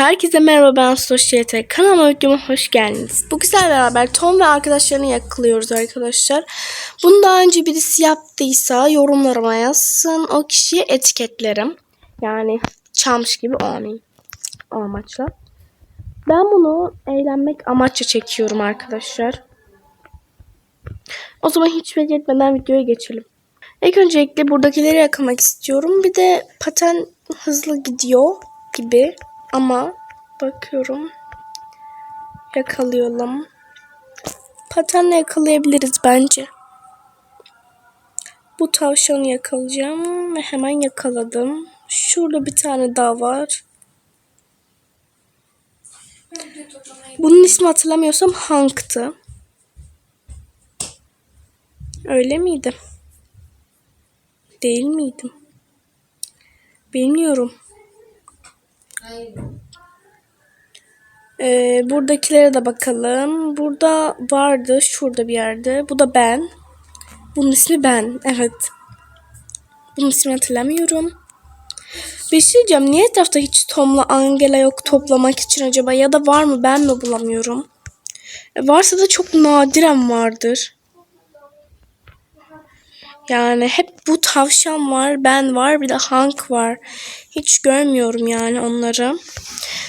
Herkese merhaba ben Sosyete. Kanalıma videoma hoş geldiniz. Bu güzel beraber Tom ve arkadaşlarını yakalıyoruz arkadaşlar. Bunu daha önce birisi yaptıysa yorumlarıma yazsın. O kişiyi etiketlerim. Yani çalmış gibi. O amaçla. Ben bunu eğlenmek amaçla çekiyorum arkadaşlar. O zaman hiç bekletmeden videoya geçelim. İlk öncelikle buradakileri yakalamak istiyorum. Bir de paten hızlı gidiyor gibi. Ama bakıyorum. Yakalayalım. Patenle yakalayabiliriz bence. Bu tavşanı yakalayacağım ve hemen yakaladım. Şurada bir tane daha var. Bunun ismi hatırlamıyorsam Hank'tı. Öyle miydi? Değil miydim? Bilmiyorum. Ee, buradakilere de bakalım. Burada vardı. Şurada bir yerde. Bu da ben. Bunun ismi ben. Evet. Bunun ismini hatırlamıyorum. Bir şey diyeceğim. Niye etrafta hiç Tom'la Angela yok toplamak için acaba? Ya da var mı? Ben mi bulamıyorum? E, varsa da çok nadiren vardır. Yani hep bu tavşan var, ben var, bir de Hank var. Hiç görmüyorum yani onları.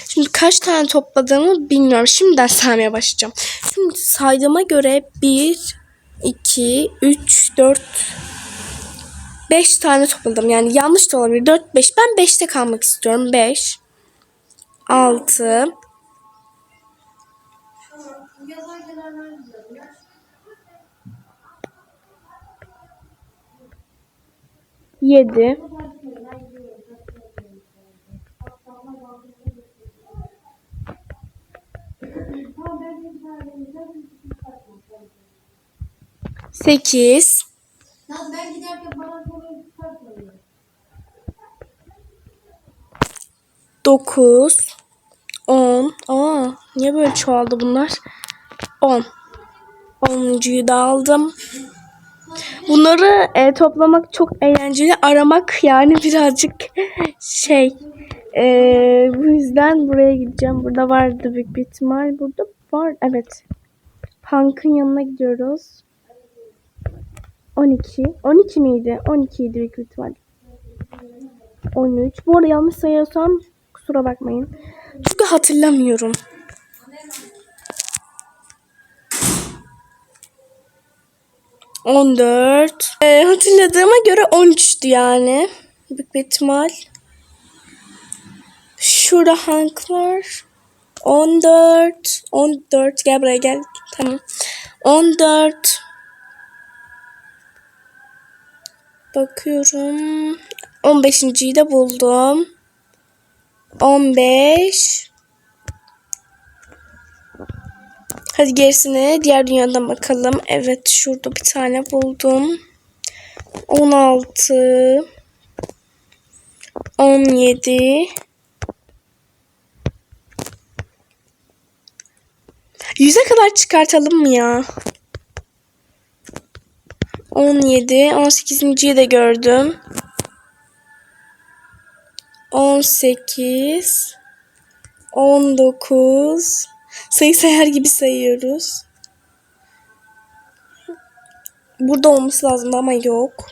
Şimdi kaç tane topladığımı bilmiyorum. Şimdiden saymaya başlayacağım. Şimdi saydığıma göre 1, 2, 3, 4, 5 tane topladım. Yani yanlış da olabilir. 4, 5. Ben 5'te kalmak istiyorum. 5, 6, Yedi. Sekiz. Lan ben giderken bana kolayı tutarsan. Dokuz. On. Aa, niye böyle çoğaldı bunlar? On. Onuncuyu da aldım. Bunları e, toplamak çok eğlenceli. Aramak yani birazcık şey. E, bu yüzden buraya gideceğim. Burada vardı büyük bir ihtimal. Burada var. Evet. Punk'ın yanına gidiyoruz. 12. 12 miydi? 12 idi büyük ihtimal. 13. Bu arada yanlış sayıyorsam kusura bakmayın. Çünkü hatırlamıyorum. On dört. Ee, hatırladığıma göre 13'tü yani. Büyük bir ihtimal. Şurada Hank var. 14. 14. Gel buraya gel. Tamam. 14. Bakıyorum. 15.yi de buldum. 15. Hadi gerisine diğer dünyadan bakalım. Evet şurada bir tane buldum. 16. 17. Yüze kadar çıkartalım mı ya? 17. 18.yi de gördüm. 18. 19. Sayı sayar gibi sayıyoruz. Burada olması lazım ama yok.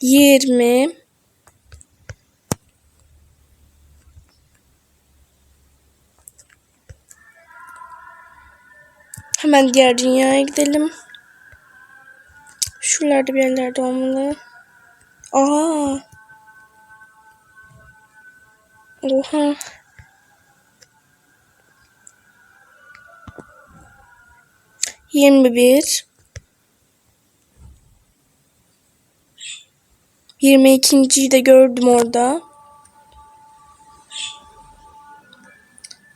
Yirmi. Hemen diğer dünyaya gidelim. Şuralarda bir yerlerde olmalı. Aa. Oha. Yirmi bir. Yirmi ikinciyi de gördüm orada.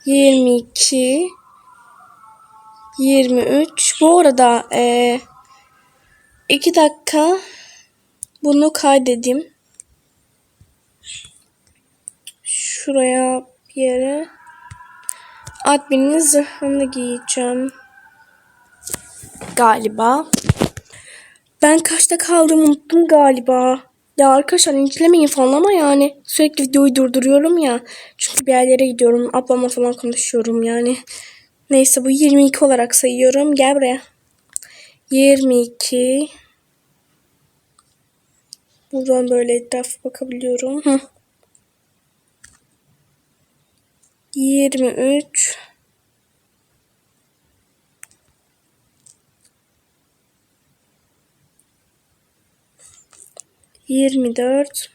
Yirmi iki. Yirmi üç. Bu arada eee İki dakika bunu kaydedeyim. Şuraya bir yere adminin zırhını giyeceğim. Galiba. Ben kaçta kaldığımı unuttum galiba. Ya arkadaşlar incelemeyin falan ama yani sürekli videoyu durduruyorum ya. Çünkü bir yerlere gidiyorum. Ablamla falan konuşuyorum yani. Neyse bu 22 olarak sayıyorum. Gel buraya. 22 Buradan böyle etraf bakabiliyorum. Hı. 23 24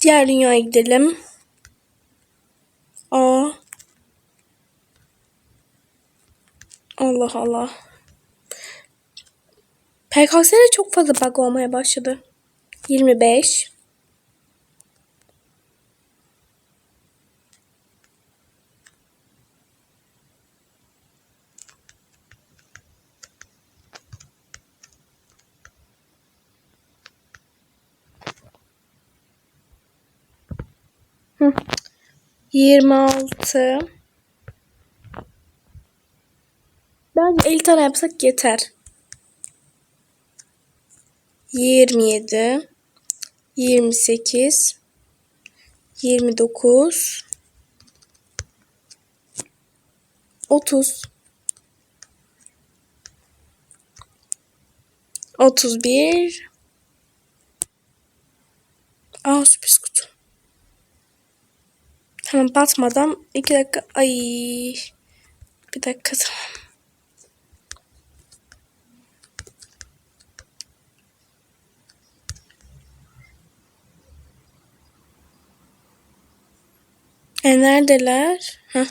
Diğer dünyaya gidelim. Aa. Allah Allah. PKX'de çok fazla bug olmaya başladı. 25. Hı. 26. Bence 50 tane yapsak yeter. 27. 28. 29. 30. 31. Aa sürpriz. Tamam batmadan iki dakika. Ay. Bir dakika tamam. E neredeler? Heh.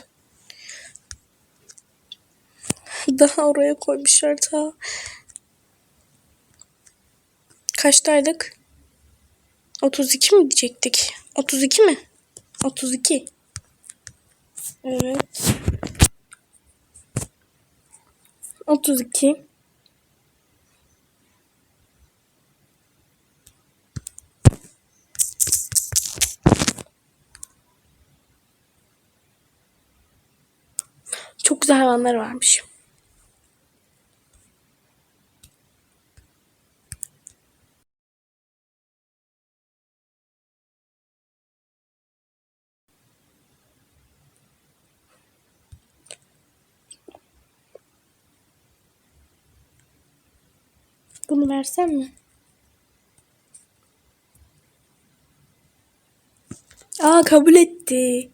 Daha oraya koymuşlar ta. Kaçtaydık? 32 mi diyecektik? 32 mi? 32. Evet. 32. Çok güzel hayvanlar varmış. Bunu versem mi? Aa kabul etti.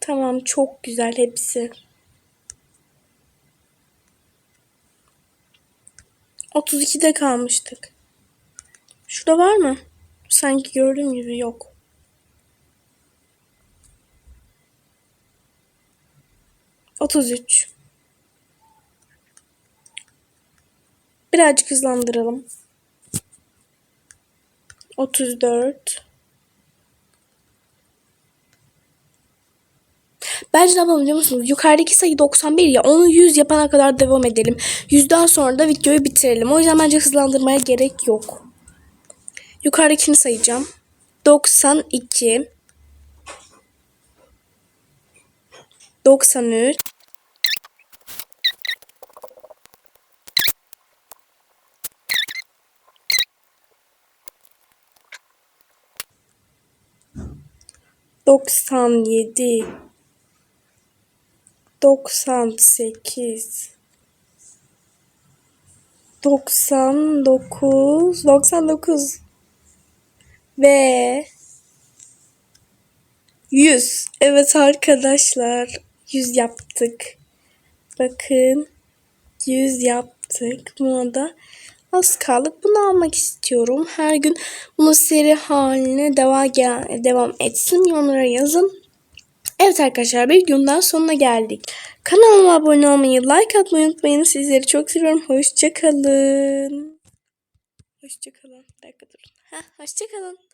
Tamam çok güzel hepsi. 32'de kalmıştık. Şurada var mı? Sanki gördüğüm gibi yok. Otuz üç. Birazcık hızlandıralım. Otuz dört. Bence ne yapalım musunuz? Yukarıdaki sayı 91 ya. Onu 100 yapana kadar devam edelim. 100'den sonra da videoyu bitirelim. O yüzden bence hızlandırmaya gerek yok. Yukarıdakini sayacağım. 92 93 97 98 99 99 ve 100 evet arkadaşlar 100 yaptık. Bakın 100 yaptık. Buna da az kaldı bunu almak istiyorum her gün bunu seri haline devam, etsin yorumlara yazın Evet arkadaşlar bir videonun sonuna geldik. Kanalıma abone olmayı, like atmayı unutmayın. Sizleri çok seviyorum. Hoşçakalın. Hoşçakalın. Bir dakika durun. Heh, hoşçakalın.